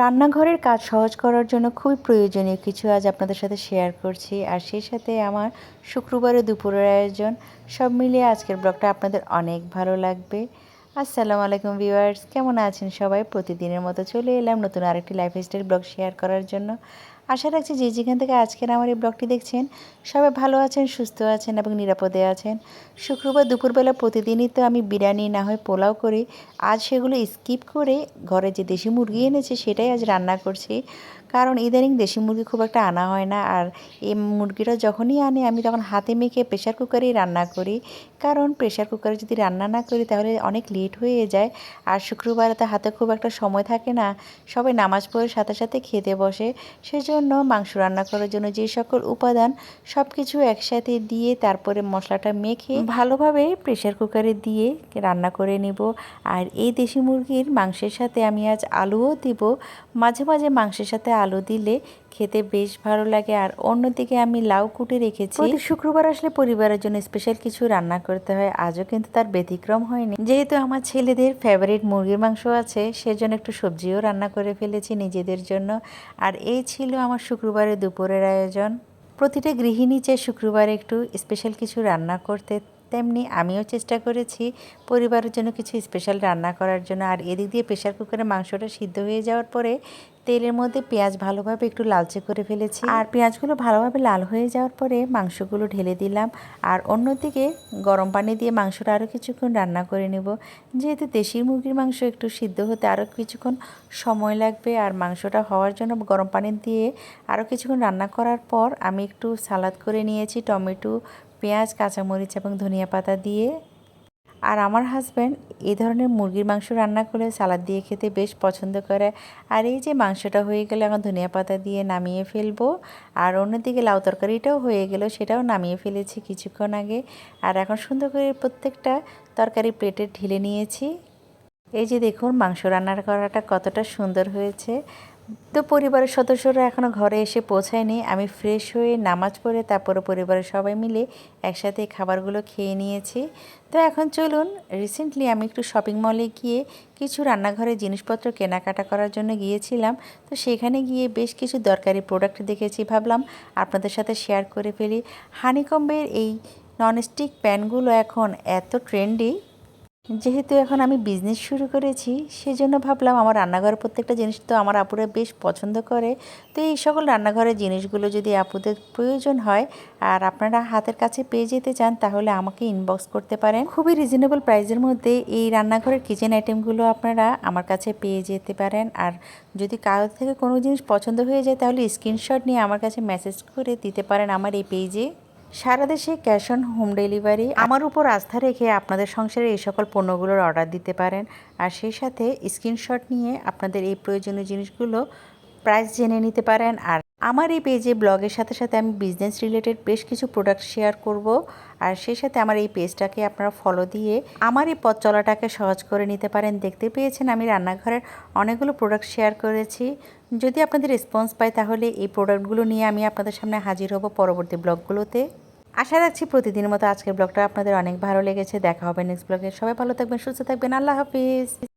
রান্নাঘরের কাজ সহজ করার জন্য খুবই প্রয়োজনীয় কিছু আজ আপনাদের সাথে শেয়ার করছি। আর সেই সাথে আমার শুক্রবারে দুপুরের আয়োজন। সব মিলিয়ে আজকের ব্লগটা আপনাদের অনেক ভালো লাগবে। আসসালামু আলাইকুম ভিউয়ার্স, কেমন আছেন সবাই? প্রতিদিনের মতো চলে এলাম নতুন আরেকটি লাইফস্টাইল ব্লগ শেয়ার করার জন্য। আশা রাখছি যে যেখান থেকে আজকের আমার এই ব্লগটি দেখছেন, সবাই ভালো আছেন, সুস্থ আছেন এবং নিরাপদে আছেন। শুক্রবার দুপুরবেলা প্রতিদিনই তো আমি বিরিয়ানি না হয় পোলাও করি, আজ সেগুলো স্কিপ করে ঘরে যে দেশি মুরগি এনেছে সেটাই আজ রান্না করছি। কারণ ইদানিং দেশি মুরগি খুব একটা আনা হয় না আর এই মুরগিটা যখনই আনে আমি তখন হাতে মেখে প্রেশার কুকারেই রান্না করি। কারণ প্রেশার কুকারে যদি রান্না না করি তাহলে অনেক লেট হয়ে যায়। আর শুক্রবারে তো হাতে খুব একটা সময় থাকে না, সবাই নামাজ পড়ে সাথে সাথে খেতে বসে। সেজন্য মাংস রান্না করার জন্য যে সকল উপাদান সব কিছু একসাথে দিয়ে তারপরে মশলাটা মেখে ভালোভাবে প্রেশার কুকারে দিয়ে রান্না করে নেব। আর এই দেশি মুরগির মাংসের সাথে আমি আজ আলুও দিব। মাঝে মাঝে মাংসের সাথে আলু দিলে খেতে বেশ ভালো লাগে। আর অন্যদিকে আমি লাউ কুটে রেখেছি। প্রতি শুক্রবার আসলে পরিবারের জন্য স্পেশাল কিছু রান্না করতে হয়। আজও কিন্তু তার ব্যতিক্রম হয়নি। যেহেতু আমার ছেলেদের ফেভারিট মুরগির মাংস আছে, সেজন্য একটু সবজিও রান্না করে ফেলেছি নিজেদের জন্য। আর এই ছিল আমার শুক্রবারের দুপুরের আয়োজন। প্রতিটা গৃহিণী চায় শুক্রবারে একটু স্পেশাল কিছু রান্না করতে। তেমনি আমিও চেষ্টা করেছি পরিবারের জন্য কিছু স্পেশাল রান্না করার জন্য। আর এদিক দিয়ে প্রেশার কুকারে মাংসটা সিদ্ধ হয়ে যাওয়ার পরে তেলের মধ্যে পেঁয়াজ ভালোভাবে একটু লালচে করে ফেলেছি। আর পেঁয়াজগুলো ভালোভাবে লাল হয়ে যাওয়ার পরে মাংসগুলো ঢেলে দিলাম। আর অন্যদিকে গরম পানি দিয়ে মাংসটা আরও কিছুক্ষণ রান্না করে নেব। যেহেতু দেশি মুরগির মাংস একটু সিদ্ধ হতে আরও কিছুক্ষণ সময় লাগবে, আর মাংসটা হওয়ার জন্য গরম পানি দিয়ে আরও কিছুক্ষণ রান্না করার পর আমি একটু সালাদ করে নিয়েছি, টমেটো পেঁয়াজ, কাঁচামরিচ এবং ধনিয়া পাতা দিয়ে। আর আমার হাজব্যান্ড এই ধরনের মুরগির মাংস রান্না করে সালাদ দিয়ে খেতে বেশ পছন্দ করে। আর এই যে মাংসটা হয়ে গেলে এখন ধনিয়া পাতা দিয়ে নামিয়ে ফেলব। আর অন্যদিকে লাউ তরকারিটাও হয়ে গেল, সেটাও নামিয়ে ফেলেছি কিছুক্ষণ আগে। আর এখন সুন্দর করে প্রত্যেকটা তরকারি প্লেটে ঢেলে নিয়েছি। এই যে দেখুন, মাংস রান্নার করাটা কতটা সুন্দর হয়েছে। তো পরিবারের সদস্যরা এখনও ঘরে এসে পৌঁছায়নি। আমি ফ্রেশ হয়ে নামাজ পড়ে তারপরে পরিবারের সবাই মিলে একসাথে খাবারগুলো খেয়ে নিয়েছি। তো এখন চলুন রিসেন্টলি আমি একটু শপিং মলে গিয়ে কিছু রান্নাঘরের জিনিসপত্র কেনাকাটা করার জন্য গিয়েছিলাম। তো সেখানে গিয়ে বেশ কিছু দরকারি প্রোডাক্ট দেখেছি ভাবলাম আপনাদের সাথে শেয়ার করে ফেলি। হানিকম্বের এই ননস্টিক প্যানগুলো এখন এত ট্রেন্ডি যেহেতু এখন আমি বিজনেস শুরু করেছি, সেজন্য ভাবলাম আমার রান্নাঘরের প্রত্যেকটা জিনিস তো আমার আপুরা বেশ পছন্দ করে। তো এই সকল রান্নাঘরের জিনিসগুলো যদি আপুদের প্রয়োজন হয় আর আপনারা হাতের কাছে পেয়ে যেতে চান, তাহলে আমাকে ইনবক্স করতে পারেন। খুবই রিজনেবল প্রাইসের মধ্যে এই রান্নাঘরের কিচেন আইটেমগুলো আপনারা আমার কাছে পেয়ে যেতে পারেন। আর যদি কারোর থেকে কোনো জিনিস পছন্দ হয়ে যায়, তাহলে স্ক্রিনশট নিয়ে আমার কাছে মেসেজ করে দিতে পারেন আমার এই পেজে সারা দেশে ক্যাশ অন হোম ডেলিভারি। আমার উপর আস্থা রেখে আপনাদের সংসারে এই সকল পণ্যগুলোর অর্ডার দিতে পারেন। আর সেই সাথে স্ক্রিনশট নিয়ে আপনাদের এই প্রয়োজনীয় জিনিসগুলো প্রাইস জেনে নিতে পারেন। আর আমার এই পেজে ব্লগের সাথে সাথে আমি বিজনেস রিলেটেড বেশ কিছু প্রোডাক্ট শেয়ার করব। আর সেই সাথে আমার এই পেজটাকে আপনারা ফলো দিয়ে আমার এই পথ চলাটাকে সহজ করে নিতে পারেন। দেখতে পেয়েছেন আমি রান্নাঘরের অনেকগুলো প্রোডাক্ট শেয়ার করেছি। যদি আপনাদের রেসপন্স পাই তাহলে এই প্রোডাক্টগুলো নিয়ে আমি আপনাদের সামনে হাজির হব পরবর্তী ব্লগগুলোতে। আশা রাখছি প্রতিদিনের মতো আজকের ব্লগটা আপনাদের অনেক ভালো লেগেছে। দেখা হবে নেক্সট ব্লগে। সবাই ভালো থাকবেন, সুস্থ থাকবেন। আল্লাহ হাফিজ।